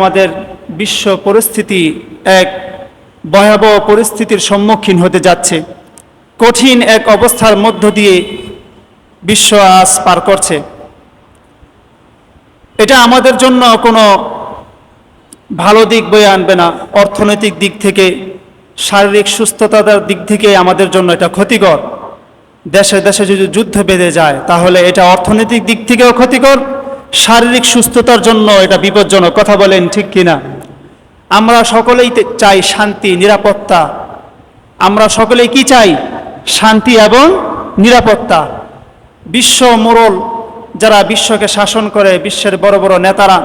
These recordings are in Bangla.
আমাদের বিশ্ব পরিস্থিতি এক ভয়াবহ পরিস্থিতির সম্মুখীন হতে যাচ্ছে। কঠিন এক অবস্থার মধ্য দিয়ে বিশ্ব আজ পার করছে। এটা আমাদের জন্য কোনো ভালো দিক বয়ে আনবে না। অর্থনৈতিক দিক থেকে, শারীরিক সুস্থতার দিক থেকে আমাদের জন্য এটা ক্ষতিকর। দেশে দেশে যদি যুদ্ধ বেঁধে যায়, তাহলে এটা অর্থনৈতিক দিক থেকেও ক্ষতিকর। শারীরিক সুস্থতার জন্য এটা বিপজ্জনক। কথা বলেন ঠিক কিনা? আমরা সকলেই চাই শান্তি, নিরাপত্তা। আমরা সকলেই কি চাই? শান্তি এবং নিরাপত্তা। বিশ্ব মোড়ল যারা বিশ্বকে শাসন করে, বিশ্বের বড় বড় নেতারা,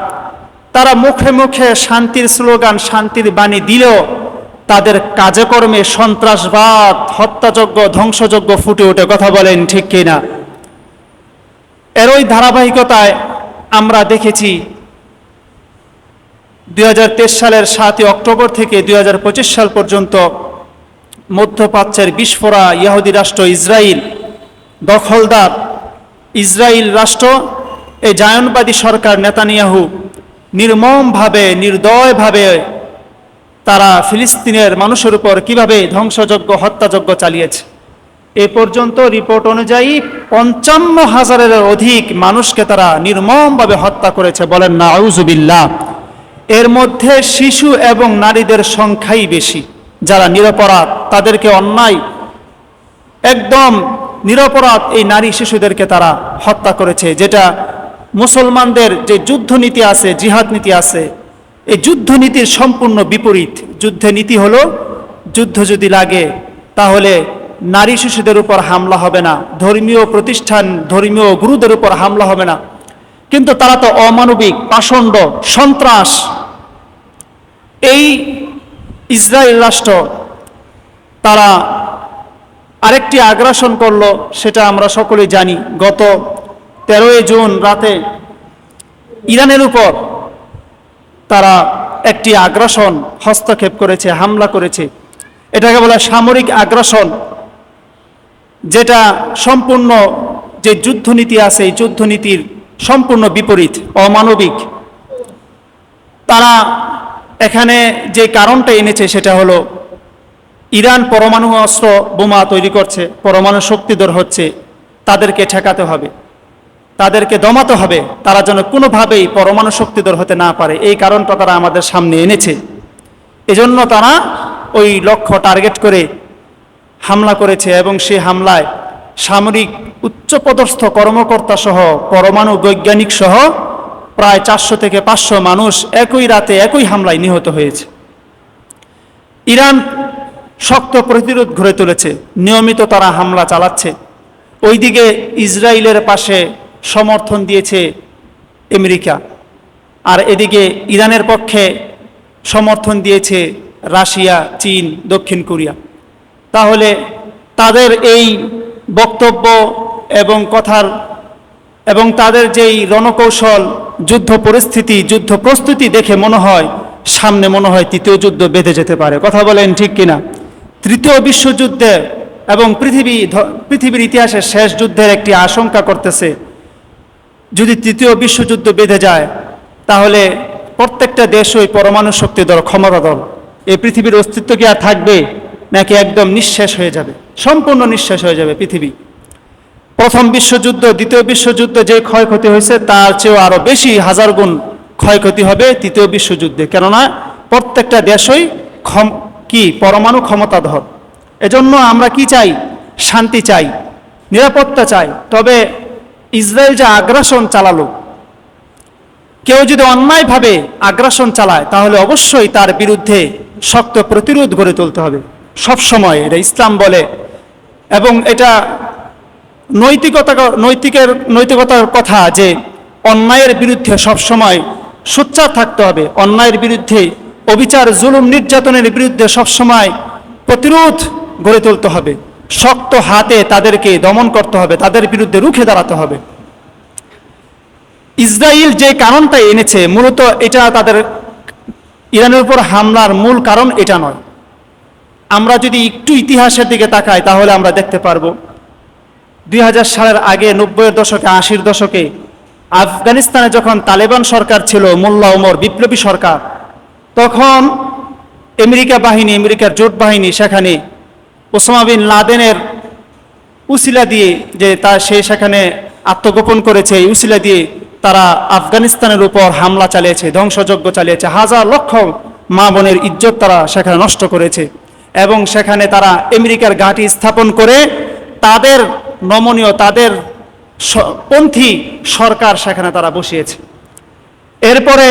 তারা মুখে মুখে শান্তির স্লোগান, শান্তির বাণী দিলেও তাদের কাজকর্মে সন্ত্রাসবাদ, হত্যাযজ্ঞ, ধ্বংসযজ্ঞ ফুটে ওঠে। কথা বলেন ঠিক কিনা? এরই ধারাবাহিকতায় আমরা দেখেছি দুই হাজার তেইশ সালের সাতই অক্টোবর থেকে দুই হাজার পঁচিশ সাল পর্যন্ত মধ্যপ্রাচ্যের বিস্ফোরা ইহুদি রাষ্ট্র ইসরায়েল দখলদার ইসরায়েল রাষ্ট্র, এই জায়নবাদী সরকার নেতানিয়াহু নির্মমভাবে, নির্দয়ভাবে তারা ফিলিস্তিনের মানুষের উপর কীভাবে ধ্বংসযজ্ঞ, হত্যাযজ্ঞ চালিয়েছে। এ পর্যন্ত রিপোর্ট অনুযায়ী পঞ্চান্ন হাজারের অধিক মানুষকে তারা নির্মমভাবে হত্যা করেছে বলেন না আউজুবিল্লাহ এর মধ্যে শিশু এবং নারীদের সংখ্যাই বেশি। যারা নিরপরাধ, তাদেরকে অন্যায়, একদম নিরপরাধ এই নারী শিশুদেরকে তারা হত্যা করেছে, যেটা মুসলমানদের যে যুদ্ধ নীতি আছে জিহাদ নীতি আছে, এই যুদ্ধ নীতির সম্পূর্ণ বিপরীত। যুদ্ধে নীতি হলো, যুদ্ধ যদি লাগে, তাহলে নারী শিশুদের উপর হামলা হবে না। ধর্মীয় প্রতিষ্ঠান, ধর্মীয় গুরুদের উপর হামলা হবে না। কিন্তু তারা তো অমানবিক, পাষণ্ড, সন্ত্রাস। এই ইসরায়েল রাষ্ট্র তারা আরেকটি আগ্রাসন করল, সেটা আমরা সকলেই জানি। গত তেরোই জুন রাতে ইরানের উপর তারা একটি আগ্রাসন হস্তক্ষেপ করেছে, হামলা করেছে। এটাকে বলে সামরিক আগ্রাসন। যেটা সম্পূর্ণ যে যুদ্ধনীতি আছে, এই যুদ্ধনীতির সম্পূর্ণ বিপরীত, অমানবিক। তারা এখানে যে কারণটা এনেছে সেটা হলো, ইরান পরমাণু অস্ত্র বোমা তৈরি করছে, পরমাণু শক্তিধর হচ্ছে, তাদেরকে ঠেকাতে হবে। তাদেরকে দমাতে হবে, তারা যেন কোনোভাবেই পরমাণু শক্তিধর হতে না পারে। এই কারণটা তারা আমাদের সামনে এনেছে। এজন্য তারা ওই লক্ষ্য টার্গেট করে হামলা করেছে এবং সেই হামলায় সামরিক উচ্চপদস্থ কর্মকর্তা সহ পরমাণু বৈজ্ঞানিক সহ প্রায় চারশো থেকে পাঁচশো মানুষ একই রাতে একই হামলায় নিহত হয়েছে। ইরান শক্ত প্রতিরোধ গড়ে তুলেছে, নিয়মিত তারা হামলা চালাচ্ছে। ওইদিকে ইসরায়েলের পাশে সমর্থন দিয়েছে আমেরিকা, আর এদিকে ইরানের পক্ষে সমর্থন দিয়েছে রাশিয়া, চীন, দক্ষিণ কোরিয়া। তাহলে তাদের এই বক্তব্য এবং কথার এবং তাদের যেই রণকৌশল, যুদ্ধ পরিস্থিতি, যুদ্ধ প্রস্তুতি দেখে মনে হয়, সামনে মনে হয় তৃতীয় যুদ্ধ বেঁধে যেতে পারে। কথা বলেন ঠিক কিনা? তৃতীয় বিশ্বযুদ্ধে এবং পৃথিবী পৃথিবীর ইতিহাসে শেষ যুদ্ধের একটি আশঙ্কা করতেছে, যদি তৃতীয় বিশ্বযুদ্ধ বেঁধে যায়, তাহলে প্রত্যেকটা দেশ ওই পরমাণু শক্তি দল, ক্ষমতা দল। এই পৃথিবীর অস্তিত্ব কি আর থাকবে? নাকি একদম নিঃশেষ হয়ে যাবে, সম্পূর্ণ নিঃশেষ হয়ে যাবে পৃথিবী। প্রথম বিশ্বযুদ্ধ, দ্বিতীয় বিশ্বযুদ্ধ যে ক্ষয়ক্ষতি হয়েছে, তার চেয়েও আরও বেশি হাজার গুণ ক্ষয়ক্ষতি হবে তৃতীয় বিশ্বযুদ্ধে। কেননা, প্রত্যেকটা দেশই ক্ষম, কি, পরমাণু ক্ষমতাধর। এজন্য আমরা কি চাই? শান্তি চাই, নিরাপত্তা চাই। তবে ইসরায়েল যে আগ্রাসন চালালো, কেউ যদি অন্যায়ভাবে আগ্রাসন চালায়, তাহলে অবশ্যই তার বিরুদ্ধে শক্ত প্রতিরোধ গড়ে তুলতে হবে। সব সময় এটা ইসলাম বলে। এবং এটা নৈতিকতা নৈতিকের, নৈতিকতার কথা যে অন্যায়ের বিরুদ্ধে সবসময় সোচ্চার থাকতে হবে। অন্যায়ের বিরুদ্ধে অবিচার, জুলুম, নির্যাতনের বিরুদ্ধে সবসময় প্রতিরোধ গড়ে তুলতে হবে। শক্ত হাতে তাদেরকে দমন করতে হবে, তাদের বিরুদ্ধে রুখে দাঁড়াতে হবে। ইসরায়েল যে কারণটা এনেছে, মূলত এটা তাদের ইরানের উপর হামলার মূল কারণ এটা নয়। আমরা যদি একটু ইতিহাসের দিকে তাকাই, তাহলে আমরা দেখতে পারব। দুই সালের আগে নব্বইয়ের দশকে, আশির দশকে আফগানিস্তানে যখন তালেবান সরকার ছিল, মোল্লা ওমর বিপ্লবী সরকার, তখন আমেরিকা বাহিনী, আমেরিকার জোট বাহিনী সেখানে ওসামা বিন লাদেনের উসিলা দিয়ে যে তা, সে সেখানে আত্মগোপন করেছে, এই উসিলা দিয়ে তারা আফগানিস্তানের উপর হামলা চালিয়েছে, ধ্বংসযজ্ঞ চালিয়েছে, হাজার লক্ষ মা বোনের ইজ্জত তারা সেখানে নষ্ট করেছে। এবং সেখানে তারা আমেরিকার ঘাঁটি স্থাপন করে তাদের নমনীয়, তাদের পন্থী সরকার সেখানে তারা বসিয়েছে। এরপরে